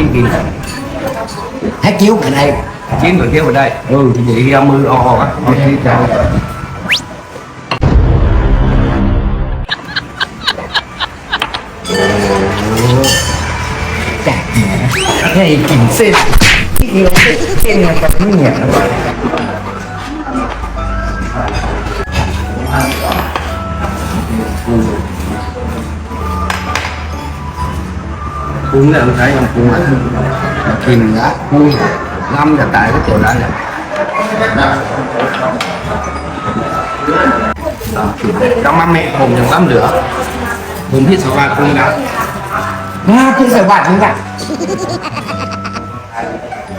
กินกินให้กิ้วกันไอ้กิน rồi kêu vào đây ừ thì vậy ra mưa ò á Thôi đi chào แจกแหมใ cuốn là ông thấy ông cuốn là kìm đã cuốn ngâm là tại cái chỗ đó là trong mắt mẹ cùng những lắm nữa cùng biết sao bà cũng đã ba cái sợ bà cũng đã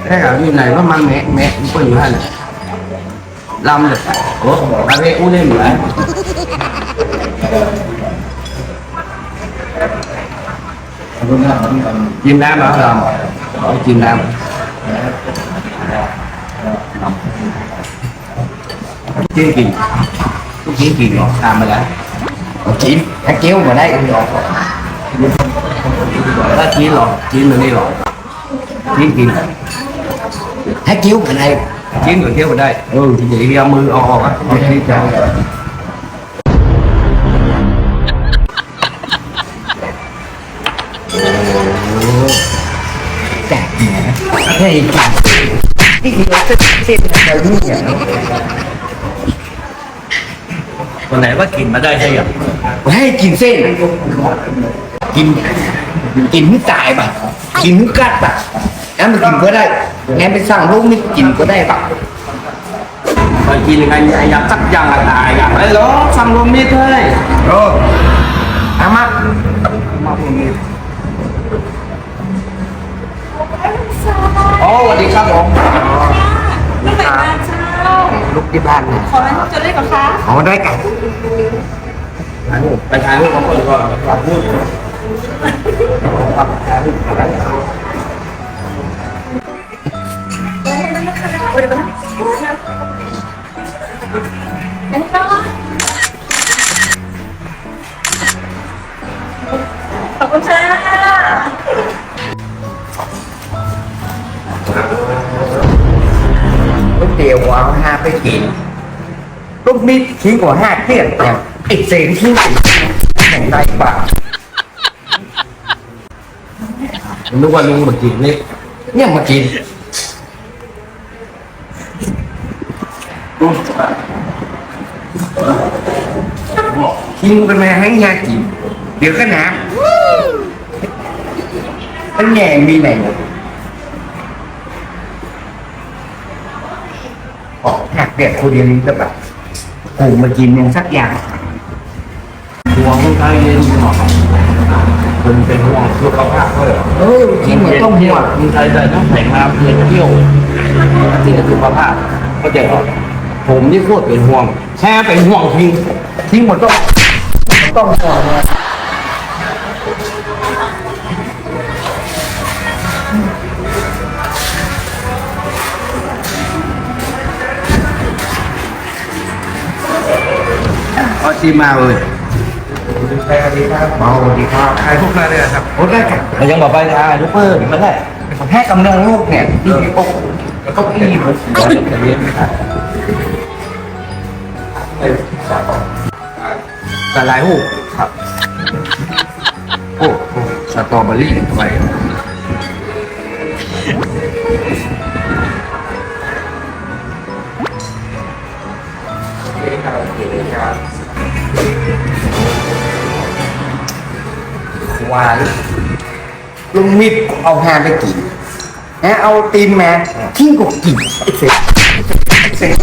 cái ở như này nó mang mẹ mẹ cũng có nhiều hơn làm được Ủa, ba bé u lên mà. Vân Nam Vân Nam Việt Nam hả? Ở Việt Nam Chiến kỳ Cái chiến kỳ ngọt tham mà đã. Còn chỉ Cá kéo vào đây cũng ngọt. Đó chỉ lọt, Chỉ mình đi lọt. Chiến kỳ Cá kéo vào đây. Chiến người kéo vào đây. Ừ thì vậy ông ư o á. Chiến kỳ ให้กินที่เราเส้นเส้นมันแบบนี้เนี่ยนะ còn này bắt kìm ở đây hay à ให้กินเส้น กิน กินให้ตายป่ะกินให้กัดป่ะงั้นมันกินก็ได้งั้นไปสั่งลูกนี่กินก็ได้ป่ะ rồi chỉ là anh anh dám chắc rằng là tài cả đấy đó xăm luôn mít thôi โอ้อา สวัสดีครับผมลูกไปบ้านเจ้าลูกที่บ้านเนี่ยขอมันจะเล่นกับคะเอาได้กันถ่ายรูปไปถ่ายรูปกับคนก่อนถ่ายรูปอัน ไปกินลูกมิดทิ้งกว่าห้าเที่ยงเนี่ยอีกเศษทิ้งไปแข่งได้ป่ะนึกว่าลุงมากินนี่เนี่ยมากินทิ้งไปมาให้งากิน เดี๋ยวก็น้ำมันแง่มีไหนหมดอ อกหักเด็ดคนเดียวนี้ก็แบบกูมากินยังสักอย่างห่วงคนไทยเรียนหมอคุณเป็นห่วงสุขภาพเขาเหรอเออทิ้งเหมือนต้องหัวงคนไทยแต่ต้องแข่งมาเพื่อเที่ยวที่สุขภาพก็จะผมนี่โคตรเป็นห่วง แค่เป็นห่วงทิ้งทิ้งหมดต้องต้องหัวเลย เอาทีมาเลยสวัสดีครับสวัสดีครับใครพวกนั้นเลยครับโอ้ได้กันเรายังบอกไปอ่าลูกเปิ้ลมาได้แค่กำลังลูกเนี่ยที่โอ้ก็อี้มันเรียนไม่ได้แต่ลายหูครับ โอ้โหสตรอเบอรี่ทำไม วานลุงมิดเอาหาไปกินนะเอาตีนมาทิ้งก็กินไอ้เสร็จไอ้เสร็จ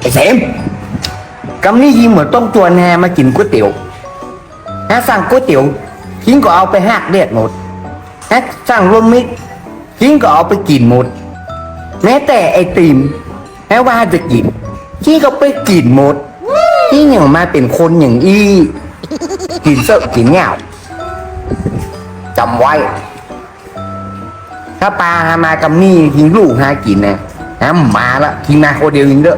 ไอ้เสมกำนี้ยิงเหมือนต้องตัวแนมากินก๋วยเตี๋ยวนะสั่งก๋วยเตี๋ยวทิ้งก็เอาไปหักเด็ดหมดนะสั่งรวมมิตรทิ้งก็เอาไปกินหมด แม้แต่ไอติม แม้ว่าจะกินที่ก็ไปกินหมดที่อย่างมาเป็นคนอย่างอีกินเสอะกินเหงาจำไว้ ถ้าปลาหามากำนี่ทิ้งลูกหากินนะฮะมาละทิ้งมาคนเดียวยิงเด้อ